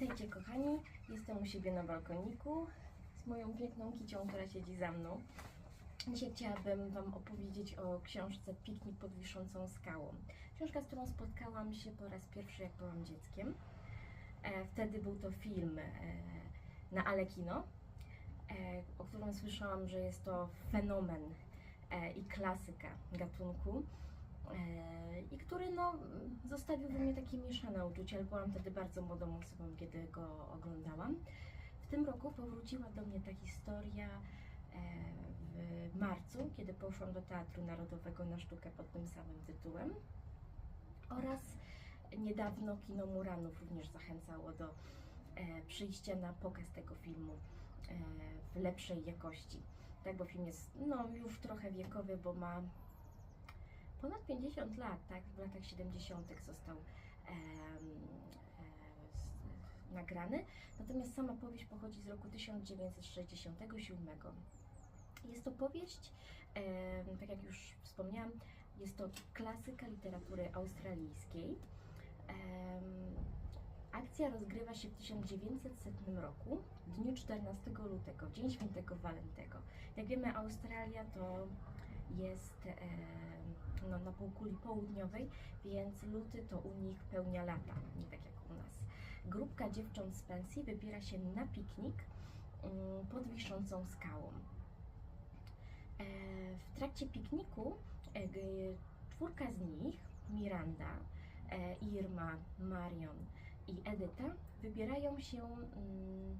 Witajcie kochani, jestem u siebie na balkoniku z moją piękną kicią, która siedzi za mną. Dzisiaj chciałabym Wam opowiedzieć o książce Piknik pod wiszącą skałą. Książka, z którą spotkałam się po raz pierwszy, jak byłam dzieckiem. E, Wtedy był to film e, na Alekino, e, o którym słyszałam, że jest to fenomen i klasyka gatunku. E, I który no, zostawił we mnie takie mieszane uczucia, byłam wtedy bardzo młodą osobą, kiedy go oglądałam. W tym roku powróciła do mnie ta historia e, w marcu, kiedy poszłam do Teatru Narodowego na sztukę pod tym samym tytułem. Oraz niedawno kino Muranów również zachęcało do e, przyjścia na pokaz tego filmu w lepszej jakości. Tak, bo film jest no, już trochę wiekowy, bo ma ponad 50 lat, tak? W latach 70. został nagrany. Natomiast sama powieść pochodzi z roku 1967. Jest to powieść, tak jak już wspomniałam, jest to klasyka literatury australijskiej. Akcja rozgrywa się w 1900 roku, w dniu 14 lutego, Dzień Świętego Walentego. Jak wiemy, Australia to jest no, na półkuli południowej, więc luty to u nich pełnia lata, nie tak jak u nas. Grupka dziewcząt z pensji wybiera się na piknik mm, pod wiszącą skałą. E, w trakcie pikniku e, czwórka z nich, Miranda, e, Irma, Marion i Edyta, wybierają się mm,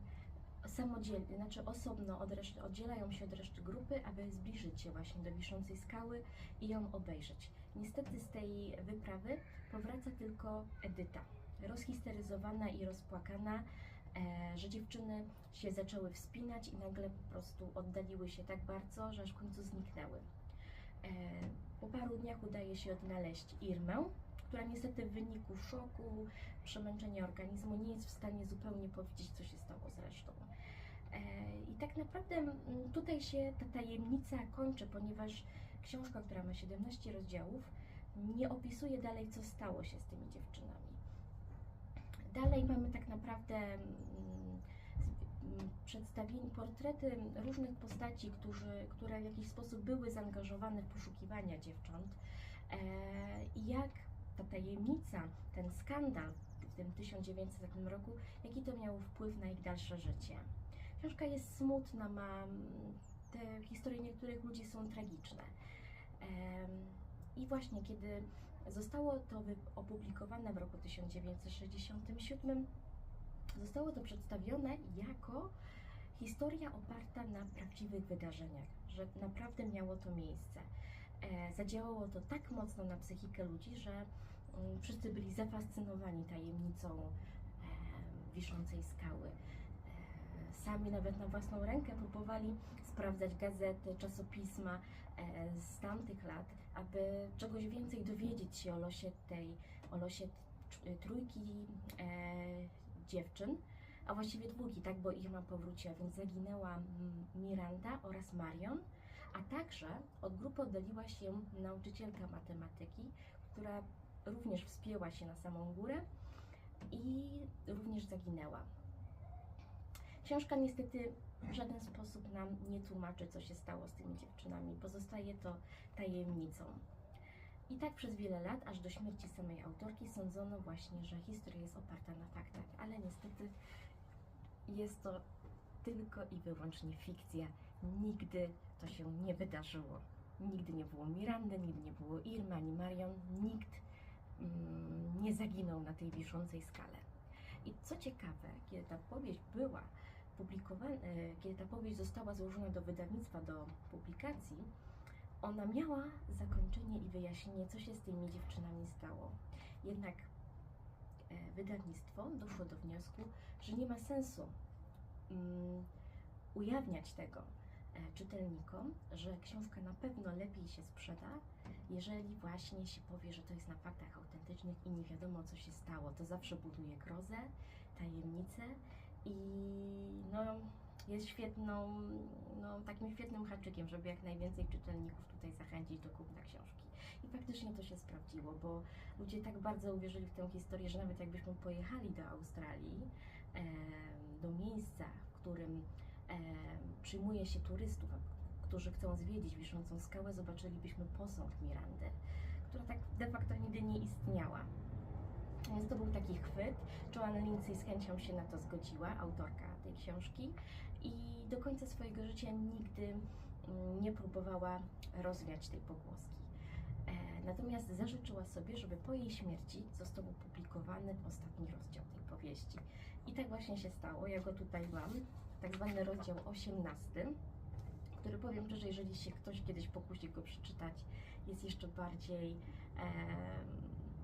samodzielnie, znaczy osobno od reszty, oddzielają się od reszty grupy, aby zbliżyć się właśnie do wiszącej skały i ją obejrzeć. Niestety z tej wyprawy powraca tylko Edyta, rozhisteryzowana i rozpłakana, e, że dziewczyny się zaczęły wspinać i nagle po prostu oddaliły się tak bardzo, że aż w końcu zniknęły. E, po paru dniach udaje się odnaleźć Irmę, która niestety w wyniku szoku, przemęczenia organizmu nie jest w stanie zupełnie powiedzieć, co się stało z resztą. E, I tak naprawdę mm, tutaj się ta tajemnica kończy, ponieważ książka, która ma 17 rozdziałów, nie opisuje dalej, co stało się z tymi dziewczynami. Dalej mamy tak naprawdę mm, z- mm, przedstawieni portrety różnych postaci, którzy, które w jakiś sposób były zaangażowane w poszukiwania dziewcząt e, i jak ta tajemnica, ten skandal w tym 1900 roku, jaki to miało wpływ na ich dalsze życie. Książka jest smutna, ma mm, te historie niektórych ludzi są tragiczne. I właśnie kiedy zostało to opublikowane w roku 1967, zostało to przedstawione jako historia oparta na prawdziwych wydarzeniach, że naprawdę miało to miejsce. E, zadziałało to tak mocno na psychikę ludzi, że mm, wszyscy byli zafascynowani tajemnicą e, wiszącej skały. E, sami nawet na własną rękę próbowali sprawdzać gazety, czasopisma z tamtych lat, aby czegoś więcej dowiedzieć się o losie tej, o losie tr- trójki dziewczyn, a właściwie dwójki, tak, bo Irma powróciła, więc zaginęła mm, Miranda oraz Marion, a także od grupy oddaliła się nauczycielka matematyki, która również wspięła się na samą górę i również zaginęła. Książka niestety w żaden sposób nam nie tłumaczy, co się stało z tymi dziewczynami. Pozostaje to tajemnicą. I tak przez wiele lat, aż do śmierci samej autorki, sądzono właśnie, że historia jest oparta na faktach, ale niestety jest to tylko i wyłącznie fikcja. Nigdy to się nie wydarzyło. Nigdy nie było Mirandy, nigdy nie było Irmy ani Marion, nikt mm, nie zaginął na tej wiszącej skale. I co ciekawe, kiedy ta powieść była publikowana, e, kiedy ta powieść została złożona do wydawnictwa, do publikacji, ona miała zakończenie i wyjaśnienie, co się z tymi dziewczynami stało. Jednak e, wydawnictwo doszło do wniosku, że nie ma sensu mm, ujawniać tego czytelnikom, że książka na pewno lepiej się sprzeda, jeżeli właśnie się powie, że to jest na faktach autentycznych i nie wiadomo, co się stało. To zawsze buduje grozę, tajemnicę i no, jest świetną, no, takim świetnym haczykiem, żeby jak najwięcej czytelników tutaj zachęcić do kupna książki. I faktycznie to się sprawdziło, bo ludzie tak bardzo uwierzyli w tę historię, że nawet jakbyśmy pojechali do Australii, do miejsca, w którym e, przyjmuje się turystów, którzy chcą zwiedzić wiszącą skałę, zobaczylibyśmy posąg Mirandy, która tak de facto nigdy nie istniała. Więc to był taki chwyt. Joanna Lindsay z chęcią się na to zgodziła, autorka tej książki, i do końca swojego życia nigdy mm, nie próbowała rozwiać tej pogłoski. E, Natomiast zażyczyła sobie, żeby po jej śmierci został opublikowany ostatni rozdział tej powieści. I tak właśnie się stało. Ja go tutaj mam, tak zwany rozdział 18, który powiem szczerze, jeżeli się ktoś kiedyś pokusi go przeczytać, jest jeszcze bardziej em,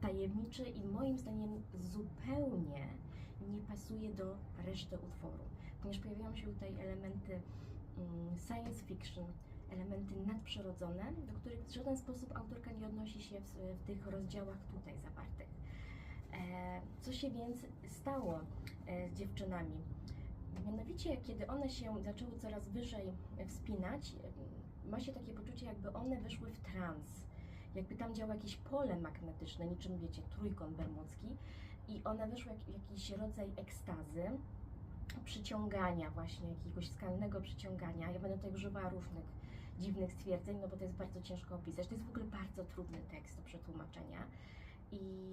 tajemniczy i moim zdaniem zupełnie nie pasuje do reszty utworu, ponieważ pojawiają się tutaj elementy mm, science fiction, elementy nadprzyrodzone, do których w żaden sposób autorka nie odnosi się w, w tych rozdziałach tutaj zawartych. E, co się więc stało e, z dziewczynami? Mianowicie, kiedy one się zaczęły coraz wyżej wspinać, e, ma się takie poczucie, jakby one wyszły w trans. Jakby tam działało jakieś pole magnetyczne, niczym wiecie, trójkąt bermudzki, i one wyszły w jakiś rodzaj ekstazy, przyciągania, właśnie jakiegoś skalnego przyciągania. Ja będę tutaj używała różnych dziwnych stwierdzeń, no bo to jest bardzo ciężko opisać. To jest w ogóle bardzo trudny tekst do przetłumaczenia i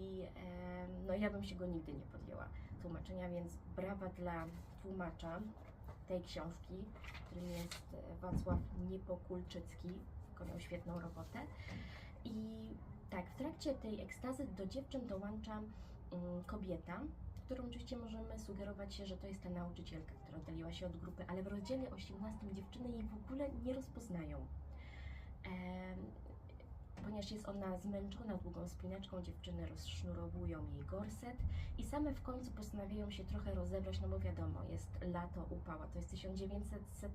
no ja bym się go nigdy nie podjęła tłumaczenia, więc brawa dla tłumacza tej książki, którym jest Wacław Niepokulczycki, wykonał świetną robotę. I tak, w trakcie tej ekstazy do dziewczyn dołącza mm, kobieta, którą oczywiście możemy sugerować się, że to jest ta nauczycielka, która oddaliła się od grupy, ale w rozdziale 18 dziewczyny jej w ogóle nie rozpoznają. Ponieważ jest ona zmęczona długą spinaczką, dziewczyny rozsznurowują jej gorset i same w końcu postanawiają się trochę rozebrać, no bo wiadomo, jest lato, upała, to jest 1900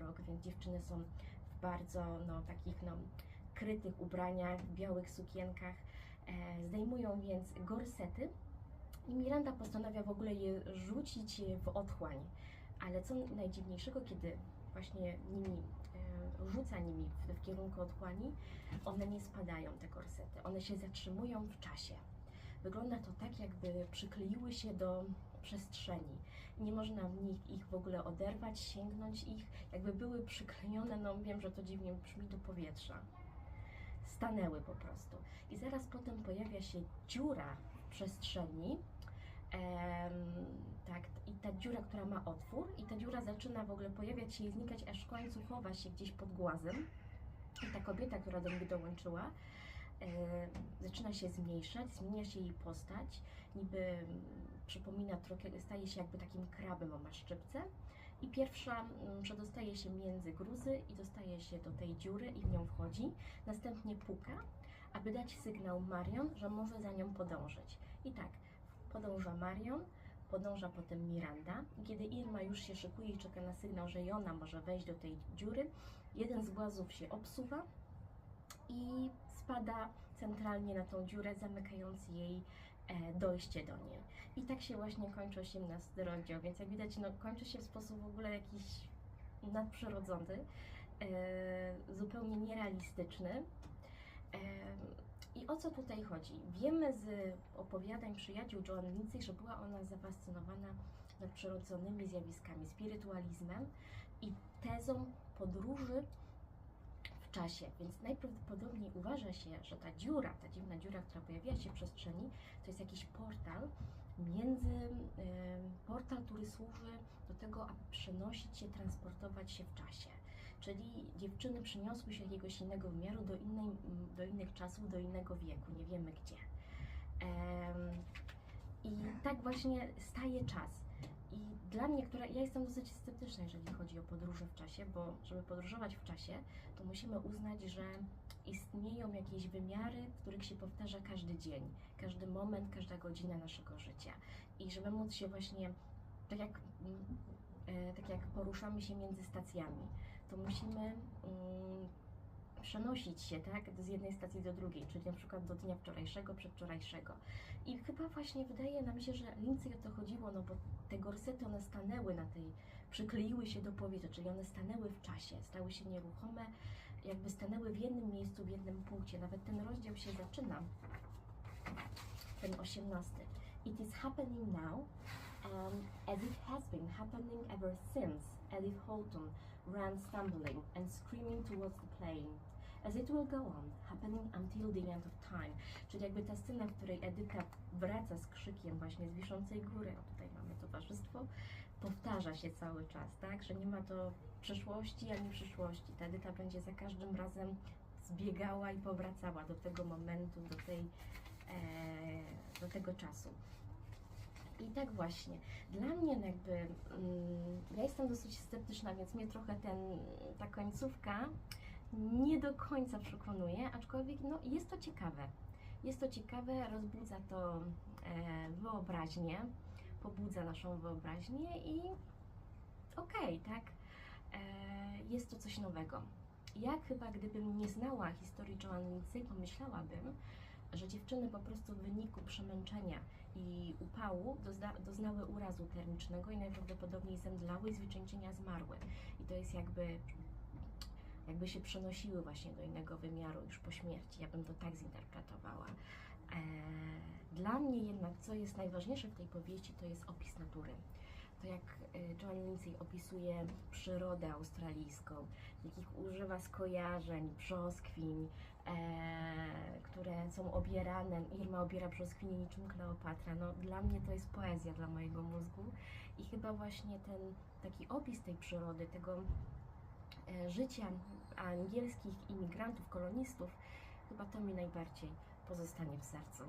rok, więc dziewczyny są w bardzo no, takich no, krytych ubraniach, białych sukienkach, e, zdejmują więc gorsety i Miranda postanawia w ogóle je rzucić w otchłań. Ale co najdziwniejszego, kiedy właśnie nimi kierunku otchłani, one nie spadają, te korsety. One się zatrzymują w czasie. Wygląda to tak, jakby przykleiły się do przestrzeni. Nie można w nich ich w ogóle oderwać, sięgnąć ich, jakby były przyklejone, no wiem, że to dziwnie brzmi, do powietrza. Stanęły po prostu. I zaraz potem pojawia się dziura w przestrzeni, tak, i ta dziura, która ma otwór, i ta dziura zaczyna w ogóle pojawiać się i znikać, aż w końcu chowa się gdzieś pod głazem. Ta kobieta, która do mnie dołączyła, e, zaczyna się zmniejszać, zmienia się jej postać, niby mm, przypomina trochę, staje się jakby takim krabem o maszczypce. I pierwsza mm, przedostaje się między gruzy i dostaje się do tej dziury i w nią wchodzi. Następnie puka, aby dać sygnał Marion, że może za nią podążyć. I tak, podąża Marion, podąża potem Miranda. Kiedy Irma już się szykuje i czeka na sygnał, że i ona może wejść do tej dziury, jeden z głazów się obsuwa i spada centralnie na tą dziurę, zamykając jej e, dojście do niej. I tak się właśnie kończy 18 rozdział, więc jak widać, no, kończy się w sposób w ogóle jakiś nadprzyrodzony, e, zupełnie nierealistyczny. E, i o co tutaj chodzi? Wiemy z opowiadań przyjaciół Joan Lindsay, że była ona zafascynowana nadprzyrodzonymi zjawiskami, spirytualizmem i tezą podróży w czasie. Więc najprawdopodobniej uważa się, że ta dziura, ta dziwna dziura, która pojawiła się w przestrzeni, to jest jakiś portal między, em, portal, który służy do tego, aby przenosić się, transportować się w czasie. Czyli dziewczyny przyniosły się jakiegoś innego wymiaru do, innej, mm, do innych czasów, do innego wieku, nie wiemy gdzie. I tak właśnie staje czas. I dla mnie, która ja jestem dosyć sceptyczna, jeżeli chodzi o podróże w czasie, bo żeby podróżować w czasie, to musimy uznać, że istnieją jakieś wymiary, w których się powtarza każdy dzień, każdy moment, każda godzina naszego życia. I żeby móc się właśnie, tak jak, mm, e, tak jak poruszamy się między stacjami, to musimy mm, przenosić się tak, z jednej stacji do drugiej, czyli na przykład do dnia wczorajszego, przedwczorajszego. I chyba właśnie wydaje nam się, że Lindsay o to chodziło, no bo te gorsety one stanęły na tej, przykleiły się do powietrza, czyli one stanęły w czasie, stały się nieruchome, jakby stanęły w jednym miejscu, w jednym punkcie. Nawet ten rozdział się zaczyna, ten osiemnasty. It is happening now, um, as it has been happening ever since Edith Holton ran stumbling and screaming towards the plane. As it will go on, happening until the end of time. Czyli jakby ta scena, w której Edyta wraca z krzykiem właśnie z wiszącej góry, o tutaj mamy towarzystwo, powtarza się cały czas, tak? Że nie ma to przeszłości ani przyszłości. Ta Edyta będzie za każdym razem zbiegała i powracała do tego momentu, do tej, e, do tego czasu. I tak właśnie. Dla mnie jakby, mm, ja jestem dosyć sceptyczna, więc mnie trochę ten, ta końcówka nie do końca przekonuje, aczkolwiek no, jest to ciekawe. Jest to ciekawe, rozbudza to e, wyobraźnię, pobudza naszą wyobraźnię i okej, tak, e, jest to coś nowego. Ja chyba, gdybym nie znała historii Joannicy, pomyślałabym, że dziewczyny po prostu w wyniku przemęczenia i upału dozna, doznały urazu termicznego i najprawdopodobniej zemdlały i z zmarły. I to jest jakby, jakby się przenosiły właśnie do innego wymiaru już po śmierci. Ja bym to tak zinterpretowała. Eee, dla mnie jednak, co jest najważniejsze w tej powieści, to jest opis natury. To jak e, Joan Lindsay opisuje przyrodę australijską, jakich używa skojarzeń, brzoskwiń, e, które są obierane. Irma obiera brzoskwinie niczym Kleopatra. No, dla mnie to jest poezja dla mojego mózgu i chyba właśnie ten taki opis tej przyrody, tego e, życia angielskich imigrantów, kolonistów, chyba to mi najbardziej pozostanie w sercu.